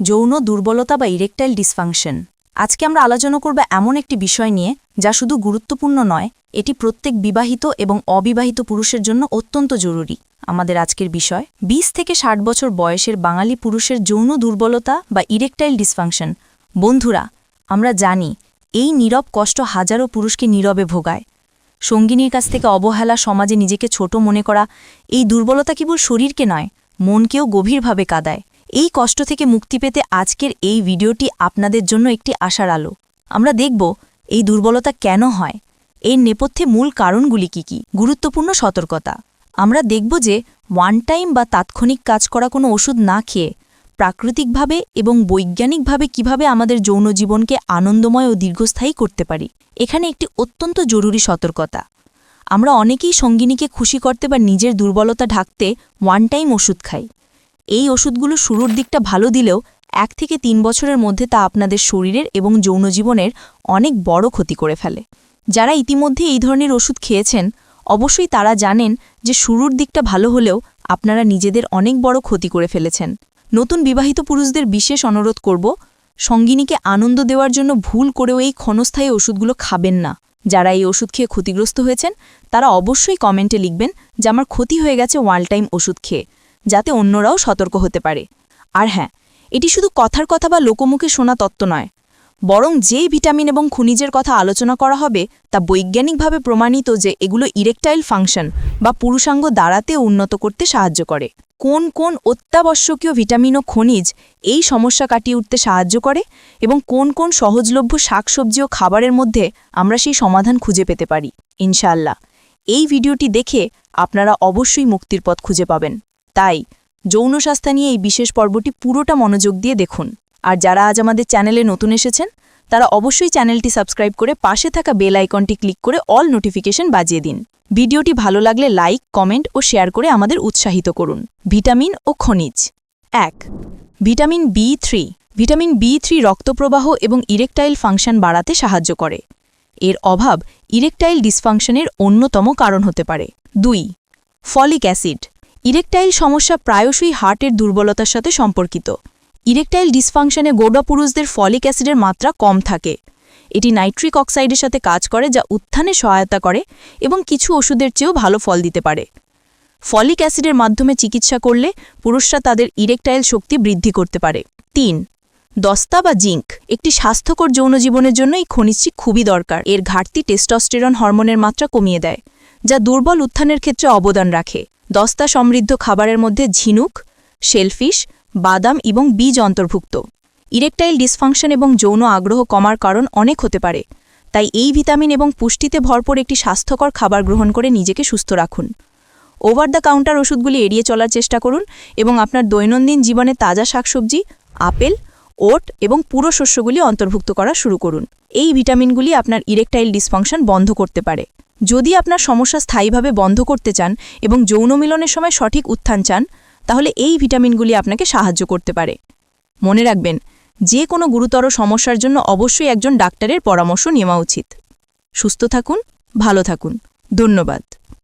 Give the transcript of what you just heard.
যৌন দুর্বলতা বা ইরেকটাইল ডিসফাংশন। আজকে আমরা আলোচনা করব এমন একটি বিষয় নিয়ে, যা শুধু গুরুত্বপূর্ণ নয়, এটি প্রত্যেক বিবাহিত এবং অবিবাহিত পুরুষের জন্য অত্যন্ত জরুরি। আমাদের আজকের বিষয় ২০ থেকে ষাট বছর বয়সের বাঙালি পুরুষের যৌন দুর্বলতা বা ইরেকটাইল ডিসফাংশন। বন্ধুরা, আমরা জানি, এই নীরব কষ্ট হাজারো পুরুষকে নীরবে ভোগায়। সঙ্গিনীর কাছ থেকে অবহেলা সমাজে নিজেকে ছোট মনে করা, এই দুর্বলতা কেবল শরীরকে নয়, মনকেও গভীরভাবে কাদায়। এই কষ্ট থেকে মুক্তি পেতে আজকের এই ভিডিওটি আপনাদের জন্য একটি আশার আলো। আমরা দেখব এই দুর্বলতা কেন হয়। এর নেপথ্যে মূল কারণগুলি কি কি? গুরুত্বপূর্ণ সতর্কতা। আমরা দেখব যে ওয়ান টাইম বা তাৎক্ষণিক কাজ করা কোনো ওষুধ না খেয়ে প্রাকৃতিকভাবে এবং বৈজ্ঞানিকভাবে কীভাবে আমাদের যৌন জীবনকে আনন্দময় ও দীর্ঘস্থায়ী করতে পারি, এখানে একটি অত্যন্ত জরুরি সতর্কতা। আমরা অনেকেই সঙ্গিনীকে খুশি করতে বা নিজের দুর্বলতা ঢাকতে ওয়ান টাইম ওষুধ খাই। এই ওষুধগুলো শুরুর দিকটা ভালো দিলেও এক থেকে তিন বছরের মধ্যে তা আপনাদের শরীরের এবং যৌন জীবনের অনেক বড় ক্ষতি করে ফেলে। যারা ইতিমধ্যে এই ধরনের ওষুধ খেয়েছেন, অবশ্যই তারা জানেন যে শুরুর দিকটা ভালো হলেও আপনারা নিজেদের অনেক বড় ক্ষতি করে ফেলেছেন। নতুন বিবাহিত পুরুষদের বিশেষ অনুরোধ করব, সঙ্গিনীকে আনন্দ দেওয়ার জন্য ভুল করেও এই ক্ষণস্থায়ী ওষুধগুলো খাবেন না। যারা এই ওষুধ খেয়ে ক্ষতিগ্রস্ত হয়েছেন, তারা অবশ্যই কমেন্টে লিখবেন যে আমার ক্ষতি হয়ে গেছে ওয়াল টাইম ওষুধ খেয়ে। যাতে অন্যরাও সতর্ক হতে পারে। আর হ্যাঁ এটি শুধু কথার কথা বা লোকমুখে শোনা তত্ত্ব নয়। বরং যেই ভিটামিন এবং খনিজের কথা আলোচনা করা হবে, তা বৈজ্ঞানিকভাবে প্রমাণিত যে এগুলো ইরেকটাইল ফাংশন বা পুরুষাঙ্গ দাঁড়াতে উন্নত করতে সাহায্য করে। কোন কোন অত্যাবশ্যকীয় ভিটামিন ও খনিজ এই সমস্যা কাটিয়ে উঠতে সাহায্য করে এবং কোন কোন সহজলভ্য শাকসবজি ও খাবারের মধ্যে আমরা সেই সমাধান খুঁজে পেতে পারি? ইনশাআল্লাহ। এই ভিডিওটি দেখে আপনারা অবশ্যই মুক্তির পথ খুঁজে পাবেন। তাই যৌন স্বাস্থ্য নিয়ে এই বিশেষ পর্বটি পুরোটা মনোযোগ দিয়ে দেখুন। আর যারা আজ আমাদের চ্যানেলে নতুন এসেছেন, তারা অবশ্যই চ্যানেলটি সাবস্ক্রাইব করে পাশে থাকা বেল আইকনটি ক্লিক করে অল নোটিফিকেশন বাজিয়ে দিন। ভিডিওটি ভালো লাগলে লাইক, কমেন্ট ও শেয়ার করে আমাদের উৎসাহিত করুন। ভিটামিন ও খনিজ। এক, vitamin B three. Vitamin B three রক্তপ্রবাহ এবং ইরেকটাইল ফাংশন বাড়াতে সাহায্য করে। এর অভাব ইরেকটাইল ডিসফাংশনের অন্যতম কারণ হতে পারে। দুই, ফলিক অ্যাসিড। ইরেকটাইল সমস্যা প্রায়শই হার্টের দুর্বলতার সাথে সম্পর্কিত। ইরেকটাইল ডিসফাংশনে গোড়া পুরুষদের ফলিক অ্যাসিডের মাত্রা কম থাকে। এটি নাইট্রিক অক্সাইডের সাথে কাজ করে যা উত্থানে সহায়তা করে এবং কিছু ওষুধের চেয়েও ভালো ফল দিতে পারে। ফলিক অ্যাসিডের মাধ্যমে চিকিৎসা করলে পুরুষরা তাদের ইরেকটাইল শক্তি বৃদ্ধি করতে পারে। তিন, দস্তা বা জিঙ্ক একটি স্বাস্থ্যকর যৌন জীবনের জন্য এই খনিজটি খুবই দরকার। এর ঘাটতি টেস্টোস্টেরন হরমোনের মাত্রা কমিয়ে দেয়। যা দুর্বল উত্থানের ক্ষেত্রে অবদান রাখে। দস্তা সমৃদ্ধ খাবারের মধ্যে ঝিনুক, শেলফিশ, বাদাম এবং বীজ অন্তর্ভুক্ত। ইরেকটাইল ডিসফাংশন এবং যৌন আগ্রহ কমার কারণ অনেক হতে পারে। তাই এই ভিটামিন এবং পুষ্টিতে ভরপুর একটি স্বাস্থ্যকর খাবার গ্রহণ করে নিজেকে সুস্থ রাখুন। ওভার দ্য কাউন্টার ওষুধগুলি এড়িয়ে চলার চেষ্টা করুন এবং আপনার দৈনন্দিন জীবনে তাজা শাকসবজি, আপেল, ওট এবং পুরো শস্যগুলি অন্তর্ভুক্ত করা শুরু করুন। এই ভিটামিনগুলি আপনার ইরেকটাইল ডিসফাংশন বন্ধ করতে পারে। যদি আপনার সমস্যা স্থায়ীভাবে বন্ধ করতে চান এবং যৌন মিলনের সময় সঠিক উত্থান চান, তাহলে এই ভিটামিনগুলি আপনাকে সাহায্য করতে পারে। মনে রাখবেন, যে কোনো গুরুতর সমস্যার জন্য অবশ্যই একজন ডাক্তারের পরামর্শ নেওয়া উচিত। সুস্থ থাকুন, ভালো থাকুন। ধন্যবাদ।